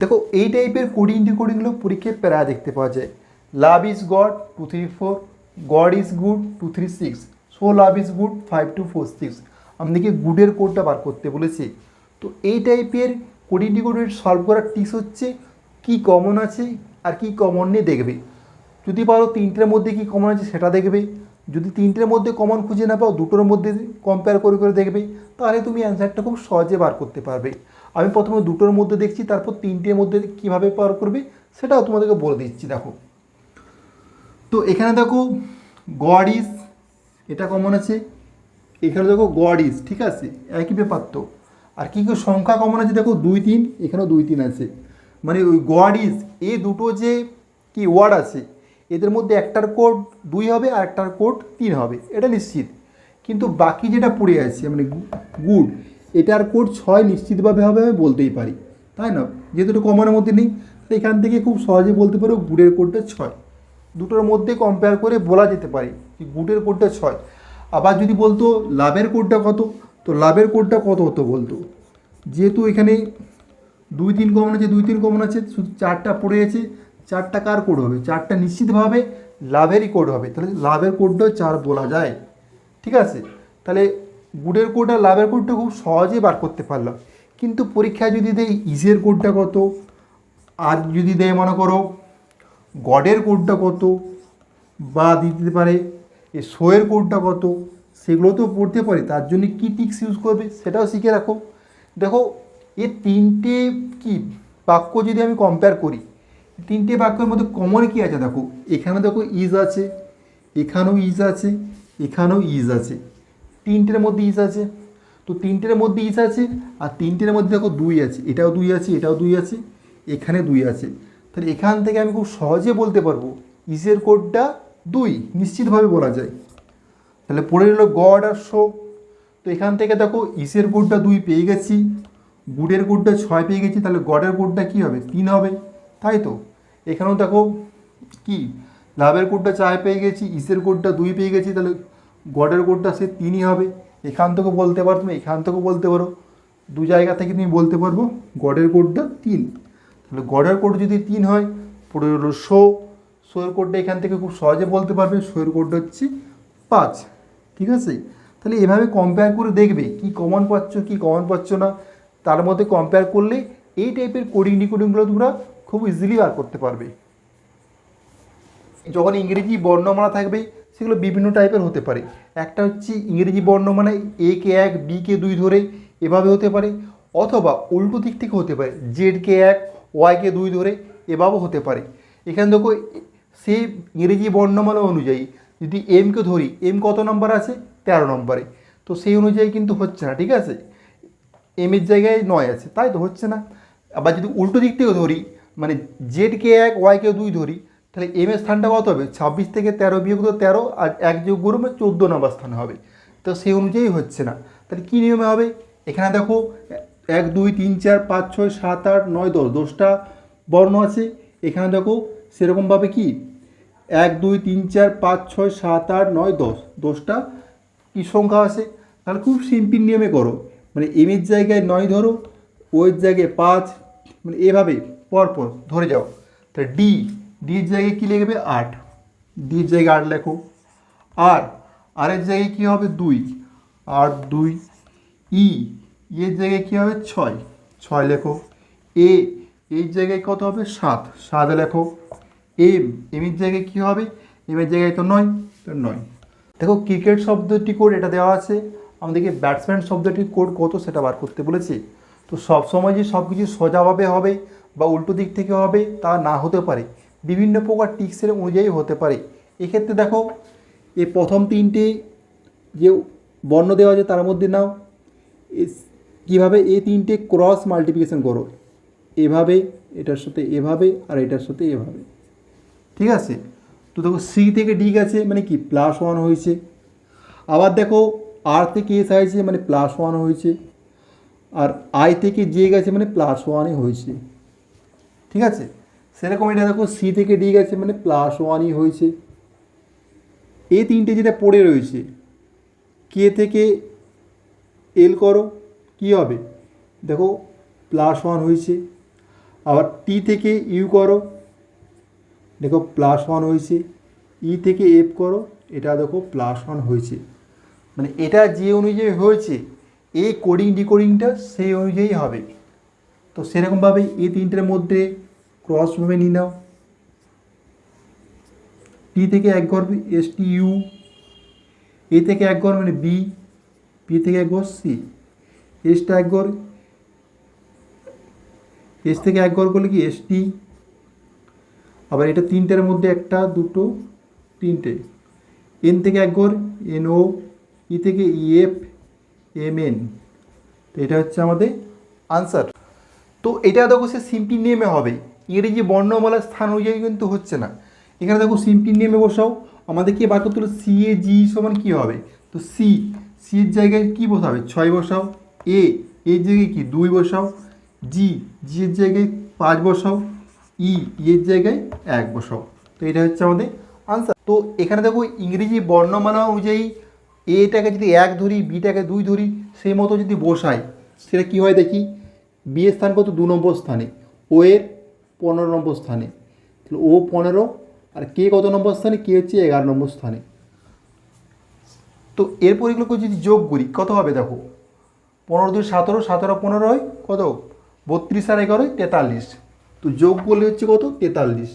দেখো, এই টাইপের কোডিং ডিকোডিংগুলো পরীক্ষায় প্রায় দেখতে পাওয়া যায়। Love is god two three four god is good two three six so love is good five two four six আমাদেরকে গুডের কোডটা বার করতে বলেছি। তো এই টাইপের কোডিং ডিকোডিং সলভ করার টিপস হচ্ছে, কি কমন আছে আর কি কমন নিয়ে দেখবে। যদি পারো তিনটের মধ্যে কি কমন আছে সেটা দেখবে। যদি তিনটের মধ্যে কমন খুঁজে না পাও, দুটোর মধ্যে কম্পেয়ার করে করে দেখবে, তাহলে তুমি অ্যান্সারটা খুব সহজে বার করতে পারবে। আমি প্রথমে দুটোর মধ্যে দেখছি, তারপর তিনটের মধ্যে কীভাবে পার করবে সেটাও তোমাদেরকে বলে দিচ্ছি, দেখো। তো এখানে দেখো, গড ইজ, এটা কমন আছে। এখানে দেখো, গড ইজ, ঠিক আছে? একই ব্যাপার তো। আর কি কি সংখ্যা কমন আছে, দেখো, দুই, তিন, এখানেও দুই, তিন আছে। মানে ওই গড ইজ, এই দুটো যে কি ওয়ার্ড আছে, এদের মধ্যে একটার কোড দুই হবে আর একটার কোড তিন হবে, এটা নিশ্চিত। কিন্তু বাকি যেটা পড়ে আছে মানে গুড এটার কোড ছয় নিশ্চিতভাবে হবে আমি বলতেই পারি, তাই না? যেহেতু এটা কমনের মধ্যে নেই এখান থেকে খুব সহজে বলতে পারো গুডের কোডটা ছয়। দুটোর মধ্যে কম্পেয়ার করে বলা যেতে পারে যে গুডের কোডটা ছয়। আবার যদি বলতো লাভের কোডটা কত, তো লাভের কোডটা কত হতো বলতো? যেহেতু এখানে দুই তিন কমন আছে, দুই তিন কমন আছে, শুধু চারটা পড়ে আছে চারটা কার কোড হবে? চারটা নিশ্চিতভাবে লাভেরই কোড হবে। তাহলে লাভের কোডটাও চার বলা যায়। ঠিক আছে? তাহলে গুডের কোড আর লাভের কোডটা খুব সহজে বার করতে পারলাম। কিন্তু পরীক্ষায় যদি দেয় ইজের কোডটা কত আর যদি দেয় মনে করো গডের কোডটা কত, বা দিতে পারে এই শোয়ের কোডটা কত, সেগুলো তো পড়তে পারে, তার জন্য কী টিক্স ইউজ করবে সেটাও শিখে রাখো। দেখো, এ তিনটে কি বাক্য যদি আমি কম্পেয়ার করি, তিনটে বাক্যের মধ্যে কমন কী আছে? দেখো এখানে দেখো ইজ আছে, এখানেও ইজ আছে, এখানেও ইজ আছে। তিনটের মধ্যে ইজ আছে। তো তিনটের মধ্যে ইজ আছে আর তিনটের মধ্যে দেখো দুই আছে। এটাও দুই আছে, এটাও দুই আছে, এখানে দুই আছে। তাহলে এখান থেকে আমি খুব সহজে বলতে পারব ইসের কোডটা দুই, নিশ্চিতভাবে বলা যায়। তাহলে পড়ে রইল গড আর শো তো এখান থেকে দেখো ইসের কোডটা দুই পেয়ে গেছি গুডের কোডটা ছয় পেয়ে গেছি, তাহলে গডের কোডটা কী হবে? তিন হবে। তাই তো? এখানেও দেখো কি? লাভের কোডটা চার পেয়ে গেছি ইসের কোডটা দুই পেয়ে গেছি, তাহলে গডের কোডটা সে তিনই হবে। এখান থেকে বলতে পারো তুমি, এখান থেকেও বলতে পারো। দু জায়গা থেকে তুমি বলতে পারব গডের কোডটা তিন। তাহলে গডের কোড যদি তিন হয় পড়ে হলো শো। শোয়ের কোডটা এখান থেকে খুব সহজে বলতে পারবে, শোয়ের কোডটা হচ্ছে পাঁচ। ঠিক আছে? তাহলে এভাবে কম্পেয়ার করে দেখবে, কি কমন পাচ্ছ, কি কমন পাচ্ছ না। তার মধ্যে কম্পেয়ার করলে এই টাইপের কোডিং ডিকোডিংগুলো তোমরা খুব ইজিলি বার করতে পারবে। যখন ইংরেজি বর্ণমালা থাকবে সেগুলো বিভিন্ন টাইপের হতে পারে। একটা হচ্ছে ইংরেজি বর্ণমালা এ কে এক বি কে দুই ধরে এভাবে হতে পারে, অথবা উল্টো দিক থেকে হতে পারে জেড কে এক ওয়াই কে দুই ধরে এভাবেও হতে পারে। এখানে দেখো সেই ইংরেজি বর্ণমালা অনুযায়ী যদি এমকে ধরি এম কত নম্বর আছে? তেরো নম্বরে তো সেই অনুযায়ী কিন্তু হচ্ছে না, ঠিক আছে? এম এর জায়গায় নয় আছে, তাই তো হচ্ছে না? আবার যদি উল্টো দিক থেকে ধরি মানে জেড কে এক ওয়াই কে দুই ধরি তাহলে এম এর স্থানটা কত হবে? ছাব্বিশ থেকে তেরো বিয়োগ তো তেরো, আর এক যোগ গরমে চোদ্দ নম্বর স্থান হবে। তো সেই অনুযায়ী হচ্ছে না। তাহলে কী নিয়মে হবে? এখানে দেখো, এক, দুই, তিন, চার, পাঁচ, ছয়, সাত, আট, নয়, দশ, দশটা বর্ণ আছে। এখানে দেখো সেরকমভাবে কি? এক, দুই, তিন, চার, পাঁচ, ছয়, সাত, আট, নয়, দশ, দশটা কী সংখ্যা আছে? তাহলে খুব সিম্পল নিয়মে করো। মানে এমের জায়গায় নয় ধরো ওয়ের জায়গায় পাঁচ মানে এভাবে পরপর ধরে যাও। তাহলে ডি ডির জায়গায় কী লিখবে আট। ডির জায়গায় আট লেখো। আর আরের জায়গায় কী হবে? দুই। আট দুই। ই। এর জায়গায় কী হবে? ছয়। ছয় লেখো। এ। এর জায়গায় কত হবে? সাত। সাত লেখো। এম। এমের জায়গায় কী হবে? এমের জায়গায় তো নয়। তো নয়। দেখো, ক্রিকেট শব্দটি কোড এটা দেওয়া আছে। আমাদেরকে ব্যাটসম্যান শব্দটির কোড কত সেটা বার করতে বলেছে। তো সব সময় যে সব কিছু সোজাভাবে হবে বা উল্টো দিক থেকে হবে তা না হতে পারে। বিভিন্ন প্রকার টিক্সের অনুযায়ী হতে পারে। এক্ষেত্রে দেখো, এই প্রথম তিনটে যে বর্ণ দেওয়া আছে তার মধ্যে নাও। কীভাবে এই তিনটে ক্রস মাল্টিপ্লিকেশন করো? এভাবে, এটার সাথে এভাবে, আর এটার সাথে এভাবে। ঠিক আছে? তো দেখো সি থেকে ডি গেছে মানে কি? প্লাস ওয়ান হয়েছে। আবার দেখো আর থেকে এস হয়েছে মানে প্লাস ওয়ান হয়েছে। আর আই থেকে জে গেছে মানে প্লাস ওয়ানই হয়েছে। ঠিক আছে? সেরকম এটা দেখো সি থেকে ডি গেছে মানে প্লাস ওয়ানই হয়েছে। এ তিনটে যেটা পড়ে রয়েছে কে থেকে এল করো, কি হবে? দেখো প্লাস ওয়ান হয়েছে। আবার টি থেকে ইউ করো, দেখো প্লাস ওয়ান হয়েছে। ই থেকে এফ করো, এটা দেখো প্লাস ওয়ান হয়েছে। মানে এটা যে অনুযায়ী হয়েছে, এই কোডিং ডিকোডিংটা সেই অনুযায়ী হবে। তো সেরকমভাবে এই তিনটের মধ্যে ক্রসভাবে নিয়ে নাও। টি থেকে এক ঘর এস টি ইউ এ থেকে এক ঘর মানে বি বি থেকে এক ঘর সি এসটা এক ঘর এস থেকে এক ঘর করলে কি? এস টি আবার এটা তিনটের মধ্যে একটা, দুটো, তিনটে। এন থেকে এক ঘর এন ও ই থেকে ইএফ এম এন তো এটা হচ্ছে আমাদের আনসার তো এটা দেখো সে সিম্পলি নেমে হবে। ইংরেজি বর্ণমালার স্থান অনুযায়ী কিন্তু হচ্ছে না। এখানে দেখো সিম্পলি নেমে বসাও, আমাদের কি বার করতে হলো সি এ জি সমান কী হবে? তো সি সি এর জায়গায় কী বসাবে? ছয় বসাও। এ এর জায়গায় কি? দুই বসাও। জি জি এর জায়গায় পাঁচ বসাও। ই এর জায়গায় এক বসাও। তো এটা হচ্ছে আমাদের আনসার তো এখানে দেখো ইংরেজি বর্ণমালা অনুযায়ী এটাকে যদি এক ধরি বিটাকে দুই ধরি, সেই মতো যদি বসাই, সেটা কী হয় দেখি? বি এর স্থান কত? দু নম্বর স্থানে। ও এর পনেরো নম্বর স্থানে। তাহলে ও পনেরো আর কে কত নম্বর স্থানে? কে হচ্ছে এগারো নম্বর স্থানে। তো এরপর এগুলোকে যদি যোগ করি, কত হবে দেখো? পনেরো দুই সতেরো সতেরো পনেরো হয় কত? বত্রিশ আর এগারোয় তেতাল্লিশ। তো যোগ করলে হচ্ছে কত? তেতাল্লিশ।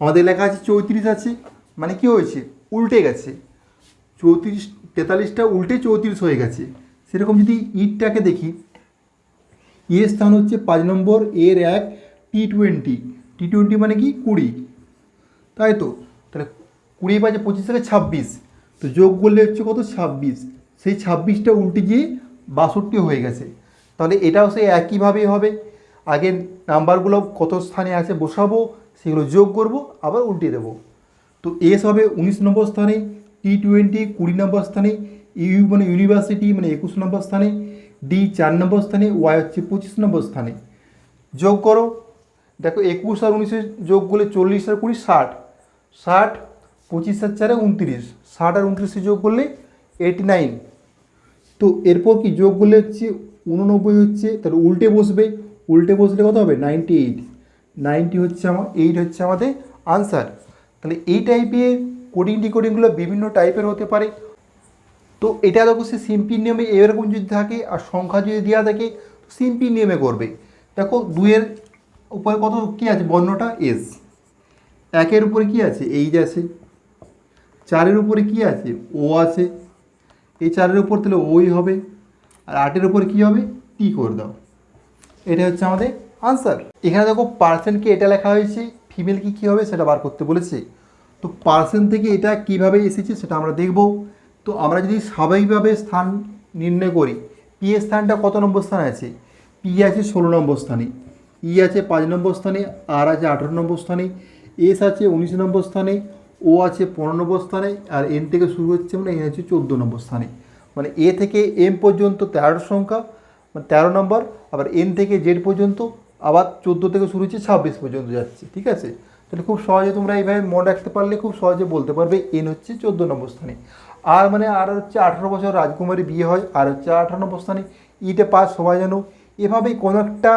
আমাদের লেখা আছে চৌত্রিশ আছে মানে কি হয়েছে? উল্টে গেছে। চৌত্রিশ, তেতাল্লিশটা উল্টে চৌত্রিশ হয়ে গেছে। সেরকম যদি ইটটাকে দেখি, এর স্থান হচ্ছে পাঁচ নম্বর, এর এক টি টোয়েন্টি টি টোয়েন্টি মানে কি? কুড়ি। তাই তো? তাহলে কুড়ি পাঁচে পঁচিশ থেকে ছাব্বিশ। তো যোগ করলে হচ্ছে কত? ছাব্বিশ। সেই ছাব্বিশটা উল্টে গিয়ে বাষট্টি হয়ে গেছে। তাহলে এটাও সেই একইভাবেই হবে। আগের নাম্বারগুলো কত স্থানে আছে বসাবো, সেগুলো যোগ করব, আবার উল্টে দেবো। তো এস হবে উনিশ নম্বর স্থানে টি টোয়েন্টি কুড়ি নম্বর স্থানে, ইউ মানে ইউনিভার্সিটি মানে একুশ নম্বর স্থানে, ডি চার নম্বর স্থানে, ওয়াই হচ্ছে পঁচিশ নম্বর স্থানে। যোগ করো। দেখো একুশ আর উনিশের যোগ করলে চল্লিশ আর কুড়ি, ষাট। ষাট, পঁচিশ আর চারে উনত্রিশ। ষাট আর উনত্রিশে যোগ করলে এইটি নাইন তো এরপর কি যোগ করলে হচ্ছে উননব্বই হচ্ছে, তাহলে উল্টে বসবে। উল্টে বসলে কত হবে? নাইনটি এইট নাইনটি হচ্ছে আমার এইট হচ্ছে আমাদের আনসার তাহলে এই টাইপের কোডিং ডিকোডিংগুলো বিভিন্ন টাইপের হতে পারে। তো এটা দেখো সে সিম্পি নিয়মে এরকম যদি থাকে আর সংখ্যা যদি দেওয়া থাকে সিম্পি নিয়মে করবে। দেখো দুইয়ের উপরে কত কী আছে? বর্ণটা এস একের উপরে কি আছে? এইচ আছে। চারের উপরে কি আছে? ও আছে। এই চারের উপর তাহলে ওই হবে। আর আটের উপর কি হবে? টি করে দাও। এটা হচ্ছে আমাদের আনসার এখানে দেখো পার্সেন্টকে এটা লেখা হয়েছে ফিমেল কি কী হবে সেটা বার করতে বলেছে। তো পার্সেন্ট থেকে এটা কীভাবে এসেছে সেটা আমরা দেখব। তো আমরা যদি স্বাভাবিকভাবে স্থান নির্ণয় করি পি এর স্থানটা কত নম্বর স্থানে আছে? পি আছে ষোলো নম্বর স্থানে। ই আছে পাঁচ নম্বর স্থানে, আর আছে আঠারো নম্বর স্থানে, এস আছে উনিশ নম্বর স্থানে, ও আছে পনেরো নম্বর স্থানে, আর এন থেকে শুরু হচ্ছে মানে এন হচ্ছে চোদ্দ নম্বর স্থানে। মানে এ থেকে এম পর্যন্ত তেরোর সংখ্যা মানে তেরো নম্বর, আবার এন থেকে জেড পর্যন্ত, আবার চোদ্দ থেকে শুরু হচ্ছে ছাব্বিশ পর্যন্ত যাচ্ছে, ঠিক আছে? তাহলে খুব সহজে তোমরা এইভাবে মনে রাখতে পারলে খুব সহজে বলতে পারবে এন হচ্ছে চোদ্দ নম্বর স্থানে। আর মানে আর হচ্ছে আঠারো বছর রাজকুমারী বিয়ে হয়, আর হচ্ছে আঠারো নম্বর স্থানে, ইটে পাস সবাই জানো এভাবেই কোনো একটা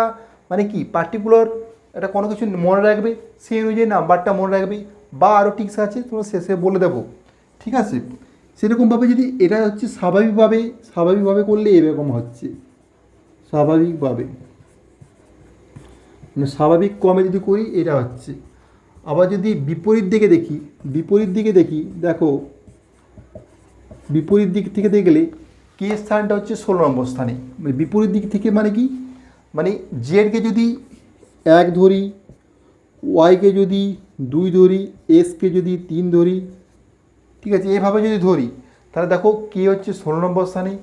মানে কি? পার্টিকুলার একটা কোনো কিছু মনে রাখবে, সেই অনুযায়ী নাম্বারটা মনে রাখবে বা আরও টিক্স আছে, তোমরা শেষে বলে দেবো। ঠিক আছে? সেরকমভাবে যদি এটা হচ্ছে স্বাভাবিকভাবে স্বাভাবিকভাবে করলে এরকম হচ্ছে। স্বাভাবিকভাবে। মানে স্বাভাবিক কমে যদি করি, এটা হচ্ছে। আবার যদি বিপরীত দিকে দেখি, বিপরীত দিকে দেখি, দেখো, বিপরীত দিক থেকে দেখলে, কে স্থানটা হচ্ছে ষোলো নম্বর স্থানে। মানে বিপরীত দিক থেকে মানে কি? মানে জেডকে যদি এক ধরি ওয়াইকে যদি দুই ধরি এসকে যদি তিন ধরি, ঠিক আছে, এভাবে যদি ধরি, তাহলে দেখো কে হচ্ছে ষোলো নম্বর স্থানে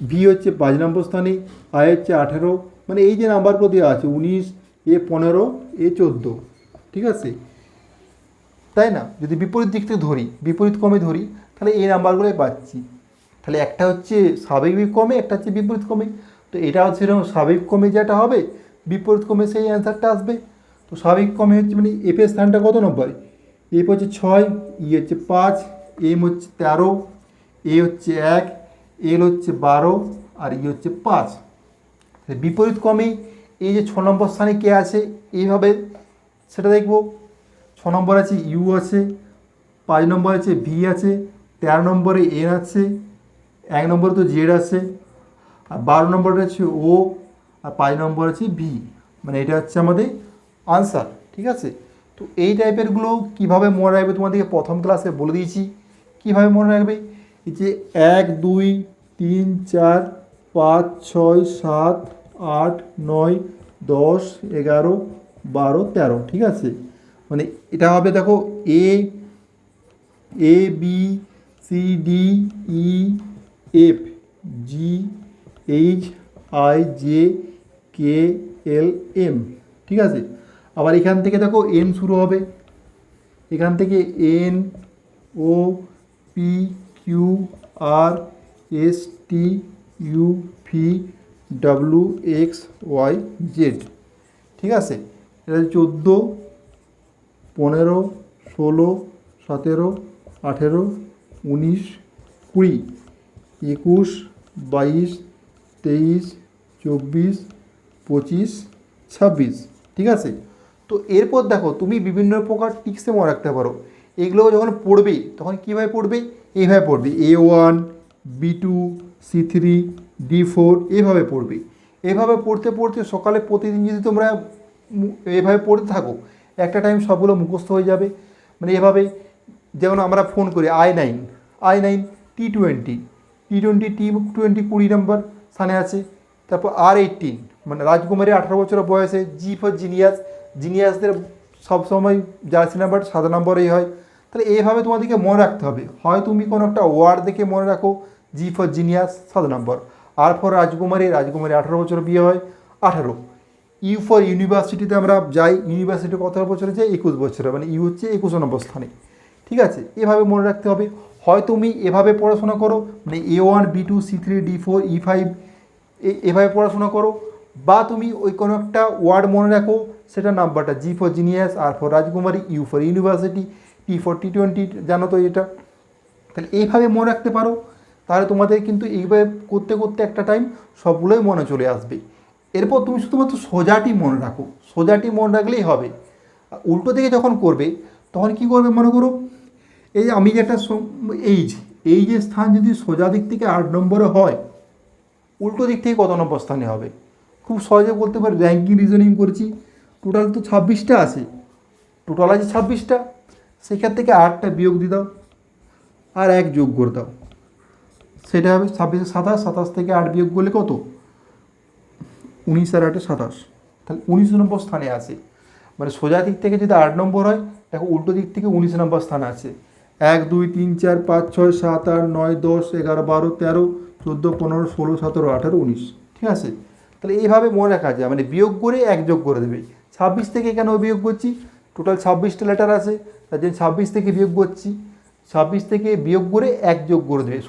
ভি হচ্ছে পাঁচ নম্বর স্থানে আই হচ্ছে আঠেরো মানে এই যে নাম্বারগুলো দেওয়া আছে, উনিশ, এ পনেরো, এ চোদ্দ, ঠিক আছে? তাই না? যদি বিপরীত দিক থেকে ধরি, বিপরীত ক্রমে ধরি, তাহলে এই নাম্বারগুলোই পাচ্ছি। তাহলে একটা হচ্ছে স্বাভাবিক ক্রমে, একটা হচ্ছে বিপরীত ক্রমে। তো এটা হচ্ছে এরকম স্বাভাবিক ক্রমে যেটা হবে, বিপরীত ক্রমে সেই অ্যান্সারটা আসবে। তো স্বাভাবিক ক্রমে হচ্ছে মানে এফের স্থানটা কত নম্বর? এফ হচ্ছে ছয় ই হচ্ছে পাঁচ এম হচ্ছে তেরো এ হচ্ছে এক এল হচ্ছে বারো আর ই হচ্ছে পাঁচ। বিপরীত ক্রমে এই যে ছ নম্বর স্থানে কে আছে, এইভাবে সেটা দেখব। ছ নম্বর আছে ইউ আছে, পাঁচ নম্বর আছে ভি আছে, তেরো নম্বরে এন আছে, এক নম্বরে তো জেড আছে। আর বারো নম্বরে আছে ও, আর পাঁচ নম্বর আছে ভি। মানে এটা হচ্ছে আমাদের আনসার ঠিক আছে? তো এই টাইপেরগুলো কীভাবে মনে রাখবে? তোমাদেরকে প্রথম ক্লাসে বলে দিয়েছি। কীভাবে মনে রাখবে? এই যে এক, দুই, তিন, চার, পাঁচ, ছয়, সাত, আট, নয়, দশ, এগারো, বারো, তেরো, ঠিক আছে? মানে এটা হবে দেখো A A B C D E F G H I J K L M ঠিক আছে? আবার এখান থেকে দেখো এন শুরু হবে। এখান থেকে N O P Q R S T U V W X Y Z ঠিক আছে? এটা চোদ্দ, পনেরো, ষোলো, সতেরো, আঠেরো, উনিশ, কুড়ি, একুশ, বাইশ তেইশ, চব্বিশ, পঁচিশ, ছাব্বিশ, ঠিক আছে? তো এরপর দেখো, তুমি বিভিন্ন প্রকার টিক্সে মনে রাখতে পারো। এগুলো যখন পড়বে, তখন কীভাবে পড়বে? এইভাবে পড়বে। A one, B two, C three, D four, এভাবে পড়বে। এভাবে পড়তে পড়তে সকালে প্রতিদিন যদি তোমরা এভাবে পড়তে থাকো, একটা টাইম সবগুলো মুখস্থ হয়ে যাবে। মানে এভাবে, যেমন আমরা ফোন করি, I nine I nine T twenty T twenty T twenty কুড়ি নম্বর স্থানে আছে। তারপর আর এইটিন মানে রাজকুমারী আঠারো বছর বয়সে জি ফর জিনিয়াস জিনিয়াসদের সবসময় জার্সি নাম্বার সাদা নম্বরেই হয়। তাহলে এইভাবে তোমাদেরকে মনে রাখতে হবে। হয় তুমি কোনো একটা ওয়ার্ড দেখে মনে রাখো জি ফর জিনিয়াস সাত নম্বর। আর ফর রাজকুমারী রাজকুমারী আঠারো বছর বিয়ে হয়, আঠারো। ইউ ফর ইউনিভার্সিটিতে আমরা যাই ইউনিভার্সিটি কত বছরে যাই একুশ বছরে মানে ইউ হচ্ছে একুশ নম্বর স্থানে। ঠিক আছে? এভাবে মনে রাখতে হবে। হয় তুমি এভাবে পড়াশোনা করো মানে A one B two C three D four E five এভাবে পড়াশোনা করো, বা তুমি ওই কোনো একটা ওয়ার্ড মনে রাখো সেটা নাম্বারটা G for genius R for রাজকুমারী U for university T for T twenty জানো তো এটা? তাহলে এইভাবে মনে রাখতে পারো, তাহলে তোমাদের কিন্তু এইভাবে করতে করতে একটা টাইম সবগুলোই মনে চলে আসবে। এরপর তুমি শুধুমাত্র সোজাটি মনে রাখো, সোজাটি মনে রাখলেই হবে। উল্টো দিকে যখন করবে, তখন কি করবে মনে করো? এই আমি যে একটা এইজ এই যে স্থান যদি সোজা দিক থেকে আট নম্বরে হয় উল্টো দিক থেকে কত নম্বর স্থানে হবে? খুব সহজে বলতে পারি র্যাঙ্কিং রিজনিং করেছি। টোটাল তো ছাব্বিশটা আছে। টোটাল আছে ছাব্বিশটা। সেখান থেকে আটটা বিয়োগ দিয়ে দাও। আর এক যোগ করে দাও। সেটা হবে ছাব্বিশে সাতাশ সাতাশ থেকে আট বিয়োগ করলে কত? উনিশ আর আটে সাতাশ। তাহলে উনিশ নম্বর স্থানে আছে। মানে সোজা দিক থেকে যদি আট নম্বর হয়, দেখো উল্টো দিক থেকে উনিশ নম্বর স্থানে আছে। এক, দুই, তিন, চার, পাঁচ, ছয়, সাত, আট, নয়, দশ, এগারো, বারো, তেরো চোদ্দ, পনেরো, ষোলো, সতেরো, আঠেরো, উনিশ। ঠিক আছে? তাহলে এইভাবে মনে রাখা যায়। মানে বিয়োগ করে এক যোগ করে দেবে। ছাব্বিশ থেকে কেন বিয়োগ করছি? টোটাল ছাব্বিশটা লেটার আছে। তার জন্য ছাব্বিশ থেকে বিয়োগ করছি। ছাব্বিশ থেকে বিয়োগ করে এক যোগ করে দেবে।